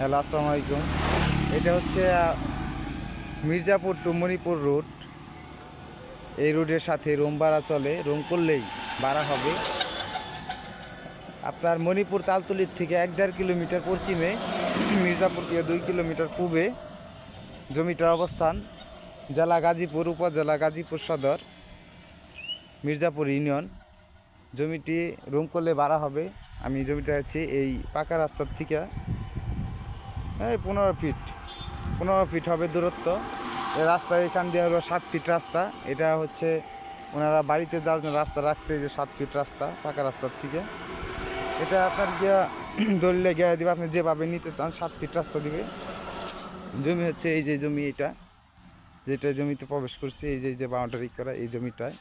Hello, আসসালামু আলাইকুম। এটা হচ্ছে মির্জাপুর টু মণিপুর রোড। এই রোডের সাথে রুম ভাড়া চলে। রুম করলেই ভাড়া হবে। আপনার মণিপুর তালতলির থেকে এক দেড় কিলোমিটার পশ্চিমে, মির্জাপুর থেকে দুই কিলোমিটার পূবে জমিটার অবস্থান। জেলা গাজীপুর, উপজেলা গাজীপুর সদর, মির্জাপুর ইউনিয়ন। জমিটি রুম করলে ভাড়া হবে। আমি জমিটা হচ্ছে এই পাকা রাস্তার থেকে এই পনেরো ফিট পনেরো ফিট হবে দূরত্ব। এই রাস্তা এখান দিয়ে হলো সাত ফিট রাস্তা। এটা হচ্ছে ওনারা বাড়িতে যাওয়ার জন্য রাস্তা রাখছে যে সাত ফিট রাস্তা পাকা রাস্তার থেকে এটা আপনার গিয়া দলিলে গিয়ে দিবে, আপনি যেভাবে নিতে চান, সাত ফিট রাস্তা দিবে। জমি হচ্ছে এই যে জমি এটা, যেটা জমিতে প্রবেশ করছে, এই যে যে বাউন্ডারি করা এই জমিটায়।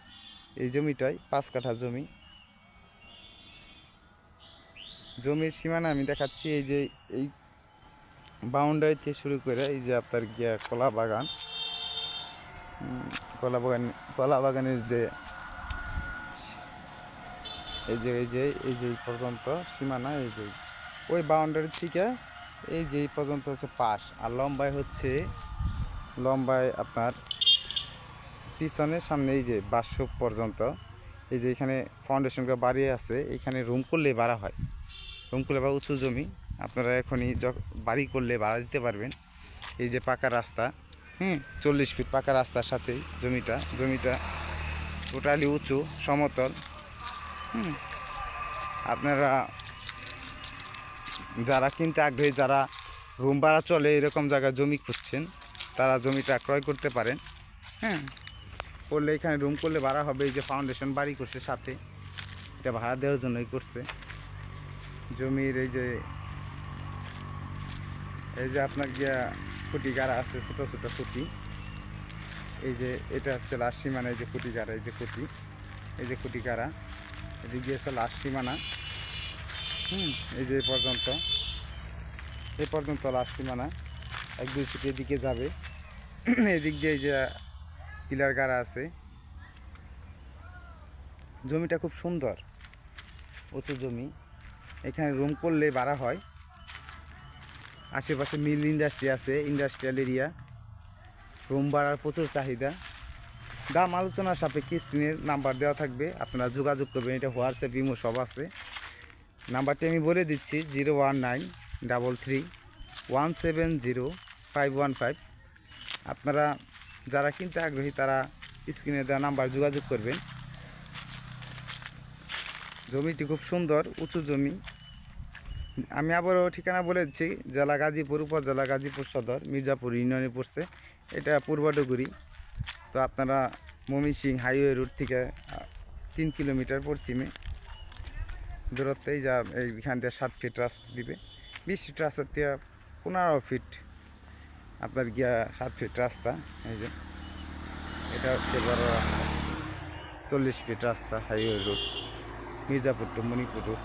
এই জমিটায় পাঁচ কাঠা জমি। জমির সীমানা আমি দেখাচ্ছি, এই যে এই বাউন্ডারি থেকে শুরু করে এই যে আপনার গিয়া কলা বাগান কলা বাগান, কলা বাগানের যে এই যে এই যে এই যে পর্যন্ত সীমানা, এই যে, ওই বাউন্ডারি থেকে এই যে পর্যন্ত হচ্ছে পাশ। আর লম্বায় হচ্ছে, লম্বায় আপনার পিছনে সামনে এই যে বাসো পর্যন্ত, এই যে এখানে ফাউন্ডেশনটা বাড়িয়ে আছে, এখানে রুম করলে বাড়া হয়। রুম করলে বা উঁচু জমি আপনারা এখনই বাড়ি করলে ভাড়া দিতে পারবেন। এই যে পাকা রাস্তা, হুম, চল্লিশ ফিট পাকা রাস্তার সাথেই জমিটা জমিটা টোটালি উঁচু, সমতল, হুম। আপনারা যারা কিনতে আগ্রহী, যারা রুম ভাড়া চলে এরকম জায়গায় জমি খুঁজছেন, তারা জমিটা ক্রয় করতে পারেন হ্যাঁ করলে এখানে রুম করলে ভাড়া হবে, এই যে ফাউন্ডেশন বাড়ি করছে সাথে, এটা ভাড়া দেওয়ার জন্যই করছে। জমির এই যে এই যে আপনার গিয়া খুঁটি গাড়া আছে, ছোটো ছোটো খুঁটি। এই যে এটা হচ্ছে লাস্ট সীমানা, এই যে খুঁটি গাড়া, এই যে খুঁটি। এই যে খুঁটি গাড়া, এদিক হচ্ছে লাস্ট সীমানা। হুম, এই যে পর্যন্ত। এ পর্যন্ত লাস্ট সীমানা। এক, দুই ফিট এদিকে যাবে। এদিক দিয়ে এই যে পিলার গাড়া আছে। জমিটা খুব সুন্দর, উঁচু জমি। এখানে রুম করলে ভাড়া হয়। আশেপাশে মিল ইন্ডাস্ট্রি আছে ইন্ডাস্ট্রিয়াল এরিয়া রুম ভাড়ার প্রচুর চাহিদা। দাম আলোচনার সাপেক্ষে স্ক্রিনের নাম্বার দেওয়া থাকবে, আপনারা যোগাযোগ করবেন, এটা হোয়াটসঅ্যাপ ইমো সব আছে। নাম্বারটি আমি বলে দিচ্ছি, zero one nine double three one seven zero five one five. আপনারা যারা কিনতে আগ্রহী, তারা স্ক্রিনে দেওয়া নাম্বার যোগাযোগ করবেন। জমিটি খুব সুন্দর, উঁচু জমি। আমি আবারও ঠিকানা বলে দিচ্ছি, জেলা গাজীপুর, উপজেলা গাজীপুর সদর, মির্জাপুর ইউনিয়নে পড়ছে। এটা পূর্বডুগুরি। তো আপনারা মমিসিং হাইওয়ে রুট থেকে তিন কিলোমিটার পশ্চিমে দূরত্বেই যা এইখান থেকে সাত ফিট রাস্তা দিবে। বিশ ফিট রাস্তা থেকে পনেরো ফিট আপনার গিয়া সাত ফিট রাস্তা, এই যে। এটা হচ্ছে বড় রাস্তা চল্লিশ ফিট রাস্তা, highway route, Mirzapur to Manipur route.